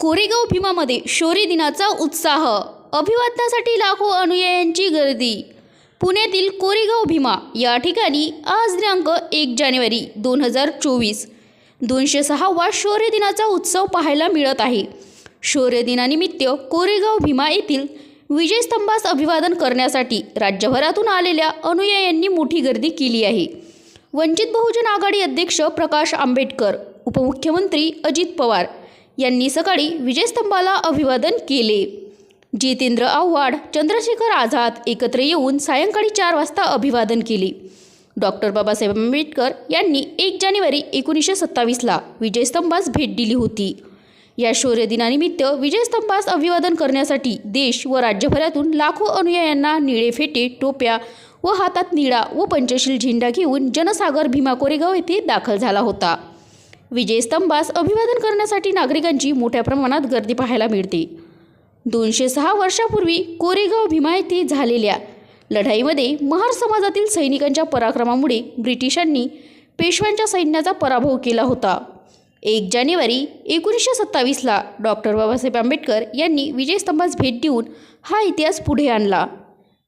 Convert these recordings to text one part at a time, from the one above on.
कोरेगाव भीमामध्ये शौर्य दिनाचा उत्साह. अभिवादनासाठी लाखो अनुयायांची गर्दी. पुण्यातील कोरेगाव भीमा या ठिकाणी आज दिनांक एक जानेवारी दोन हजार चोवीस. दोनशे सहावा शौर्य दिनाचा उत्सव पाहायला मिळत आहे. शौर्य दिनानिमित्त कोरेगाव भीमा येथील विजयस्तंभास अभिवादन करण्यासाठी राज्यभरातून आलेल्या अनुयायांनी मोठी गर्दी केली आहे. वंचित बहुजन आघाडी अध्यक्ष प्रकाश आंबेडकर उपमुख्यमंत्री अजित पवार यांनी सकाळी विजयस्तंभाला अभिवादन केले. जितेंद्र आव्हाड चंद्रशेखर आझाद एकत्र येऊन सायंकाळी चार वाजता अभिवादन केले. डॉक्टर बाबासाहेब आंबेडकर यांनी एक जानेवारी एकोणीसशे सत्तावीसला विजयस्तंभास भेट दिली होती. या शौर्य दिनानिमित्त विजयस्तंभास अभिवादन करण्यासाठी देश व राज्यभरातून लाखो अनुयायांना निळे फेटे टोप्या व हातात निळा व पंचशील झेंडा घेऊन जनसागर भीमा कोरेगाव येथे दाखल झाला होता. विजयस्तंभास अभिवादन करण्यासाठी नागरिकांची मोठ्या प्रमाणात गर्दी पाहायला मिळते. दोनशे सहा वर्षापूर्वी कोरेगाव भीमा येथे झालेल्या लढाईमध्ये महार समाजातील सैनिकांच्या पराक्रमामुळे ब्रिटिशांनी पेशव्यांच्या सैन्याचा पराभव केला होता. एक जानेवारी एकोणीसशे सत्तावीसला डॉक्टर बाबासाहेब आंबेडकर यांनी विजयस्तंभास भेट देऊन हा इतिहास पुढे आणला.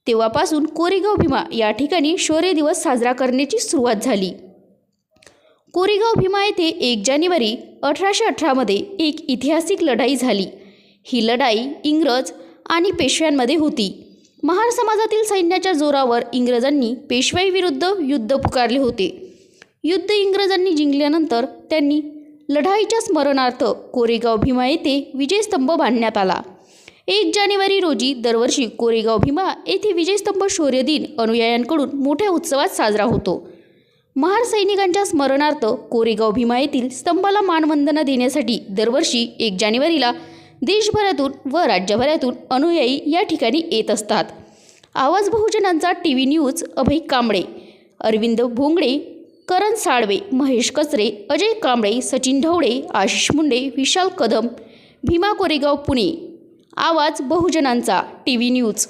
तेव्हापासून कोरेगाव भीमा या ठिकाणी शौर्य दिवस साजरा करण्याची सुरुवात झाली. कोरेगाव भीमा येथे एक जानेवारी अठराशे अठरामध्ये एक ऐतिहासिक लढाई झाली. ही लढाई इंग्रज आणि पेशव्यांमध्ये होती. महार समाजातील सैन्याच्या जोरावर इंग्रजांनी पेशवाईविरुद्ध युद्ध पुकारले होते. युद्ध इंग्रजांनी जिंकल्यानंतर त्यांनी लढाईच्या स्मरणार्थ कोरेगाव भीमा येथे विजयस्तंभ बांधण्यात आला. एक जानेवारी रोजी दरवर्षी कोरेगाव भीमा येथे विजयस्तंभ शौर्य दिन अनुयायांकडून मोठ्या उत्सवात साजरा होतो. महार सैनिकांच्या स्मरणार्थ कोरेगाव भीमा येथील स्तंभाला मानवंदना देण्यासाठी दरवर्षी एक जानेवारीला देशभरातून व राज्यभरातून अनुयायी या ठिकाणी येत असतात. आवाज बहुजनांचा T V news Abhay Kamble Arvind Bhongade Karan Salve Mahesh Kachare Ajay Kamble Sachin Dhawale Ashish Munde Vishal Kadam Bhima Koregaon Pune. आवाज बहुजनांचा टी व्ही न्यूज.